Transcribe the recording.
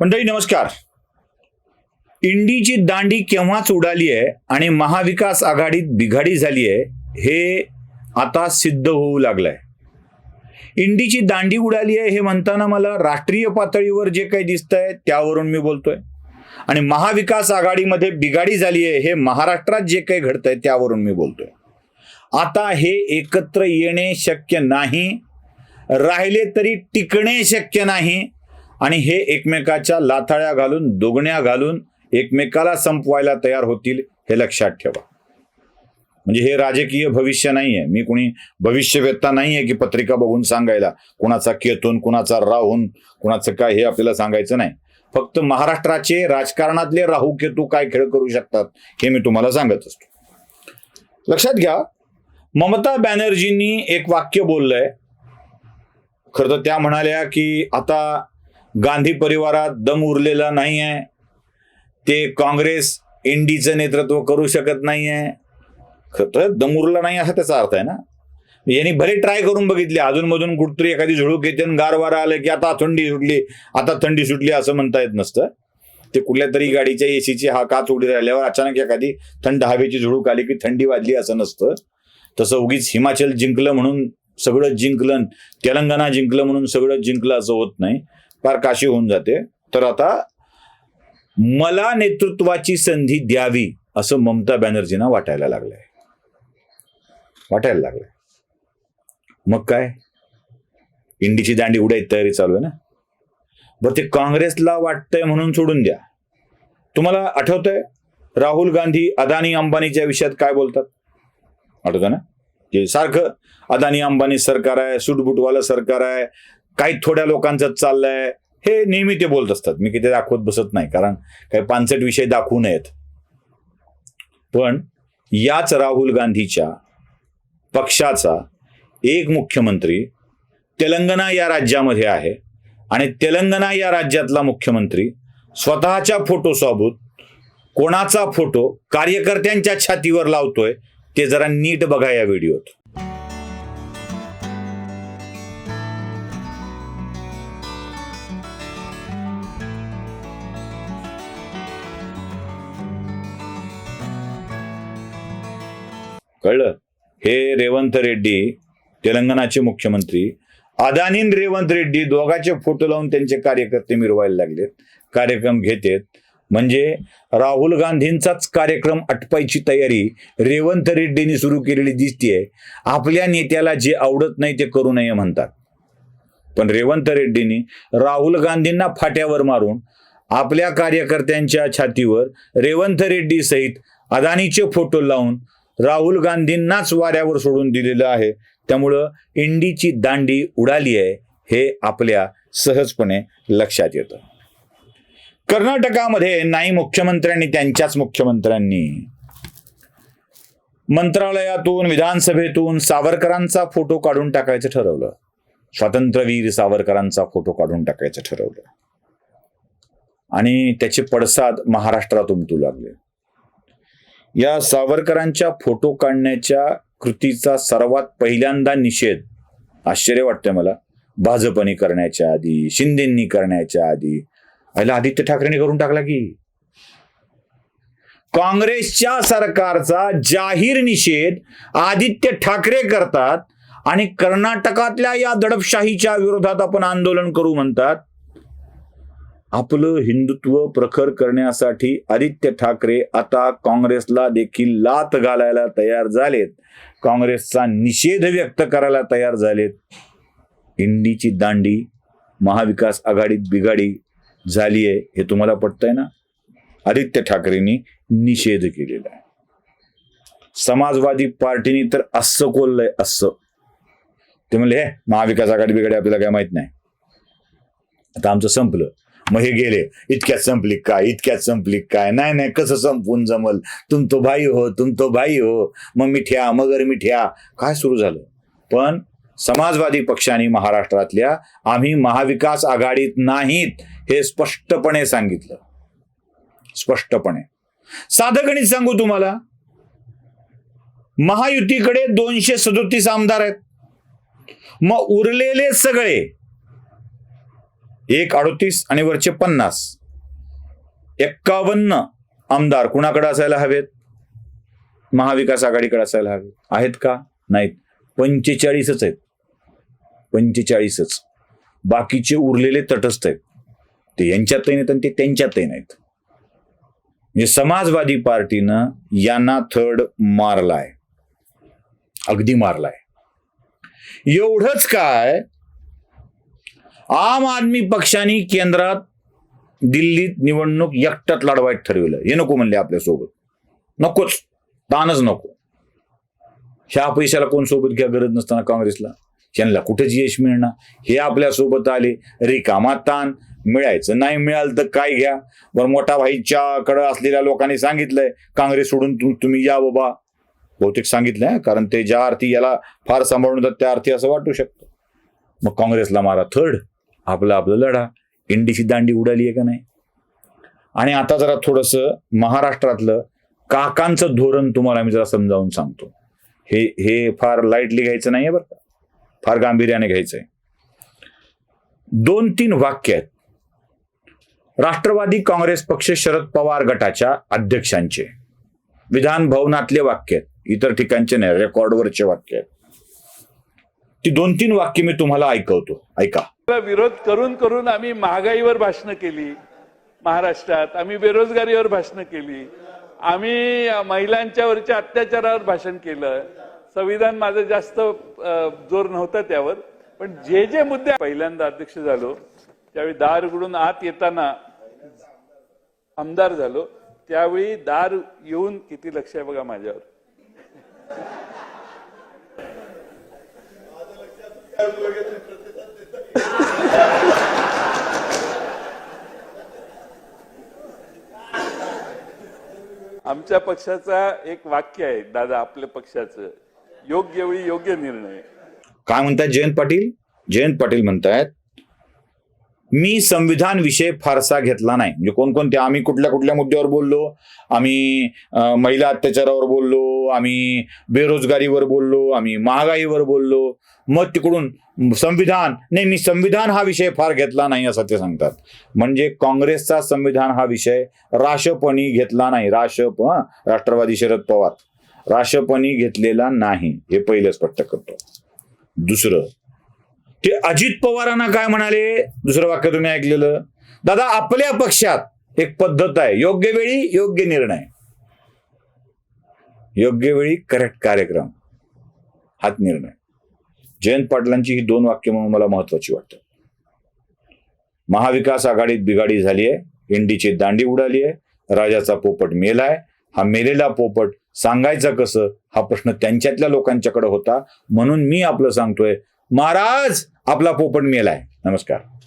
मंडळी नमस्कार. इंडीची दांडी केव्हाच उडाली आहे आणि महाविकास आघाडीत बिघाडी झाली आहे हे आता सिद्ध होऊ लागलंय. इंडीची दांडी उडाली आहे हे म्हणताना मला राष्ट्रीय पातळीवर जे काही दिसतंय त्यावरून मी बोलतोय. आणि महाविकास आघाडीमध्ये बिघाडी झाली आहे हे महाराष्ट्रात जे काही घडतंय त्यावरून मी बोलतोय. आता हे एकत्र येणे शक्य नाही राहिले तरी टिकणे शक्य नाही आणि हे एकमेकाच्या लाथाळ्या घालून दोगण्या घालून एकमेकाला संपवायला तयार होतील हे लक्षात ठेवा. म्हणजे हे राजकीय भविष्य नाहीये. मी कुणी भविष्यवेत्ता नाहीये की पत्रिका बघून सांगायला. कुणाचा केतून कुणाचा राहून कुणाचं काय हे आपल्याला सांगायचं नाही. फक्त महाराष्ट्राचे राजकारणातले राहू केतू काय खेळ करू शकतात हे मी तुम्हाला सांगत असतो. लक्षात घ्या ममता बॅनर्जींनी एक वाक्य बोललंय. खरं तर त्या म्हणाल्या की आता गांधी परिवारात दम उरलेला नाही आहे ते काँग्रेस इंडीचं नेतृत्व करू शकत नाही आहे खरं दम उरला नाही असा त्याचा अर्थ आहे ना? यांनी भले ट्राय करून बघितले अजूनमधून कुठतरी एखादी झुळूक येते आणि गारवारा आलं की आता थंडी सुटली आता थंडी सुटली असं म्हणता येत नसतं. ते कुठल्या तरी गाडीच्या एसीची हा काच उडी राहिल्यावर अचानक एखादी थंड हवेची झुळूक आली की थंडी वाजली असं नसतं. तसं उगीच हिमाचल जिंकलं म्हणून सगळं जिंकलं तेलंगणा जिंकलं म्हणून सगळं जिंकलं असं होत नाही. फार काशी होऊन जाते. तर आता मला नेतृत्वाची संधी द्यावी असं ममता बॅनर्जींना वाटायला लागलंय. वाटायला लागलंय. मग काय? इंडीची दांडी उडायची तयारी चालू आहे ना? बरं ते काँग्रेसला वाटतंय म्हणून सोडून द्या. तुम्हाला आठवतंय? राहुल गांधी अदानी अंबानीच्या विषयात काय बोलतात? आठवतं ना? की सारखं अदानी अंबानी सरकार आहे सुटबुटवालं सरकार आहे काही थोड्या लोकांचं चाललंय. हे नेहमी ते बोलत असतात. मी किती दाखवत बसत नाही कारण काही पानसट विषय दाखवू नयेत. पण याच राहुल गांधीच्या पक्षाचा एक मुख्यमंत्री तेलंगणा या राज्यामध्ये आहे आणि तेलंगणा या राज्यातला मुख्यमंत्री स्वतःच्या फोटो सोबत कोणाचा फोटो कार्यकर्त्यांच्या छातीवर लावतोय ते जरा नीट बघा या व्हिडिओत. कळलं? हे रेवंत रेड्डी तेलंगणाचे मुख्यमंत्री अदानी रेवंत रेड्डी दोघांचे फोटो लावून त्यांचे कार्यकर्ते मिरवायला लागलेत. कार्यक्रम घेतेत. म्हणजे राहुल गांधींचाच कार्यक्रम अटपायची तयारी रेवंत रेड्डींनी सुरू केलेली दिसतीये. आपल्या नेत्याला जे आवडत नाही ते करू नये म्हणतात. पण रेवंत रेड्डींनी राहुल गांधींना फाट्यावर मारून आपल्या कार्यकर्त्यांच्या छातीवर रेवंत रेड्डी सहित अदानीचे फोटो लावून राहुल गांधींनाच वाऱ्यावर सोडून दिलेलं आहे. त्यामुळं इंडीची दांडी उडाली आहे हे आपल्या सहजपणे लक्षात येतं. कर्नाटकामध्ये नाही मुख्यमंत्र्यांनी त्यांच्याच मुख्यमंत्र्यांनी. मंत्रालयातून विधानसभेतून सावरकरांचा फोटो काढून टाकायचं ठरवलं. स्वातंत्र्यवीर सावरकरांचा फोटो काढून टाकायचं ठरवलं. आणि त्याचे पडसाद महाराष्ट्रात उमटू लागले. या सावरकरांच्या फोटो काढण्याच्या कृतीचा सर्वात पहिल्यांदा निषेध. आश्चर्य वाटतंय मला. भाजपने करण्याच्या आधी शिंदेंनी करण्याच्या आधी. आईला आदित्य ठाकरेंनी करून टाकला की. काँग्रेसच्या सरकारचा जाहीर निषेध आदित्य ठाकरे करतात आणि कर्नाटकातल्या या दडपशाहीच्या विरोधात आपण आंदोलन करू म्हणतात. आपलं हिंदुत्व प्रखर करण्यासाठी आदित्य ठाकरे आता काँग्रेसला देखील लात घालायला तयार झालेत. काँग्रेसचा निषेध व्यक्त करायला तयार झालेत. इंडीची दांडी महाविकास आघाडीत बिघाडी झाली आहे हे तुम्हाला पटतंय ना? आदित्य ठाकरेंनी निषेध केलेला आहे. समाजवादी पार्टीनी तर असं कोललंय असं. ते म्हणले हे महाविकास आघाडी बिघाडी आपल्याला काय माहीत नाही. आता आमचं संपलं. मग हे गेले. इतक्यात संपली काय? इतक्यात संपली काय? नाही नाही कसं संपून जमल? तुम तो भाई हो तुम तो भाई हो. मग मिठ्या मगर मिठ्या. काय सुरू झालं? पण समाजवादी पक्षाने महाराष्ट्रातल्या आम्ही महाविकास आघाडीत नाहीत हे स्पष्टपणे सांगितलं. स्पष्टपणे. साधं गणित सांगू तुम्हाला? महायुतीकडे दोनशे सदोतीस आमदार आहेत. मग उरलेले सगळे एक अडोतीस आणि वरचे पन्नास. एक्कावन्न आमदार कुणाकडे असायला हवेत? महाविकास आघाडीकडे असायला हवेत. आहेत का? नाहीत. पंचेचाळीसच आहेत. पंचेचाळीसच. बाकीचे उरलेले तटस्थ आहेत. ते यांच्यातही नाहीत आणि ते त्यांच्यातही नाहीत. म्हणजे समाजवादी पार्टीनं यांना थर्ड मारलाय. अगदी मारलाय. एवढंच काय? आम आदमी पक्षाने केंद्रात दिल्लीत निवडणूक एकट्यात लढवायला ठरवलं. हे नको म्हणले आपल्यासोबत. नकोच. तानच नको. ह्या पैशाला कोण सोबत घ्या गरज नसताना काँग्रेसला? त्यांना कुठेच यश मिळणार. हे आपल्यासोबत आले. रिकामा ताण. मिळायचं नाही मिळालं तर काय घ्या? बरं मोठा भाईच्याकडं असलेल्या लोकांनी सांगितलंय काँग्रेस सोडून तुम्ही या बाबा. बहुतेक सांगितलंय कारण ते ज्या अर्थी याला फार सांभाळून जातात त्या अर्थी असं वाटू शकतं. मग काँग्रेसला मारा थर्ड. आपलं आपलं लढा. इंडीची दांडी उडाली आहे का नाही? आणि आता जरा थोडंसं महाराष्ट्रातलं काकांचं धोरण तुम्हाला मी जरा समजावून सांगतो. हे हे फार लाईटली घ्यायचं नाहीये बरं का. फार गांभीर्याने घ्यायचंय. दोन तीन वाक्य आहेत. राष्ट्रवादी काँग्रेस पक्ष शरद पवार गटाच्या अध्यक्षांचे. विधान भवनातले वाक्य आहेत. इतर ठिकाणचे नाही रेकॉर्डवरचे वाक्य आहेत. ती दोन तीन वाक्य मी तुम्हाला ऐकवतो. ऐका. विरोध करून करून आम्ही महागाईवर भाषणं केली. महाराष्ट्रात आम्ही बेरोजगारीवर भाषणं केली. आम्ही महिलांच्यावरच्या अत्याचारावर भाषण केलं. संविधान माझं जास्त जोर नव्हता त्यावर. पण जे जे मुद्दे पहिल्यांदा अध्यक्ष झालो त्यावेळी दार उघडून आत येताना आमदार झालो त्यावेळी दार येऊन किती लक्ष आहे बघा माझ्यावर. आमच्या पक्षाचा एक वाक्य आहे दादा आपल्या पक्षाचं. योग्य वेळी योग्य निर्णय. काय म्हणतात जयंत पाटील? जयंत पाटील म्हणतायत मी संविधान विषय फारसा घेतला नाही. म्हणजे कोणकोणत्या आम्ही कुठल्या कुठल्या मुद्द्यावर बोललो? आम्ही महिला अत्याचारावर बोललो आम्ही बेरोजगारीवर बोललो आम्ही महागाईवर बोललो. मग तिकडून संविधान नाही मी संविधान हा विषय फार घेतला नाही असं ते सांगतात. म्हणजे काँग्रेसचा संविधान हा विषय राशपणी घेतला नाही. राशप राष्ट्रवादी शरद पवार. राशपणी घेतलेला नाही. हे पहिलं स्पष्ट करतो. दुसरं ते अजित पवारांना काय म्हणाले? दुसरं वाक्य तुम्ही ऐकलेलं. दादा आपल्या पक्षात एक पद्धत आहे. योग्य वेळी योग्य निर्णय. योग्य वेळी करेक्ट कार्यक्रम. हाच निर्णय. जयंत पाटलांची ही दोन वाक्य म्हणून मला महत्वाची वाटतात महाविकास आघाडीत बिघाडी झाली आहे. इंडीची दांडी उडाली आहे. राजाचा पोपट मेलाय. हा मेलेला पोपट सांगायचा कसं? हा प्रश्न त्यांच्यातल्या लोकांच्याकडे होता. म्हणून मी आपलं सांगतोय महाराज आपला पोपट मेलाय. नमस्कार.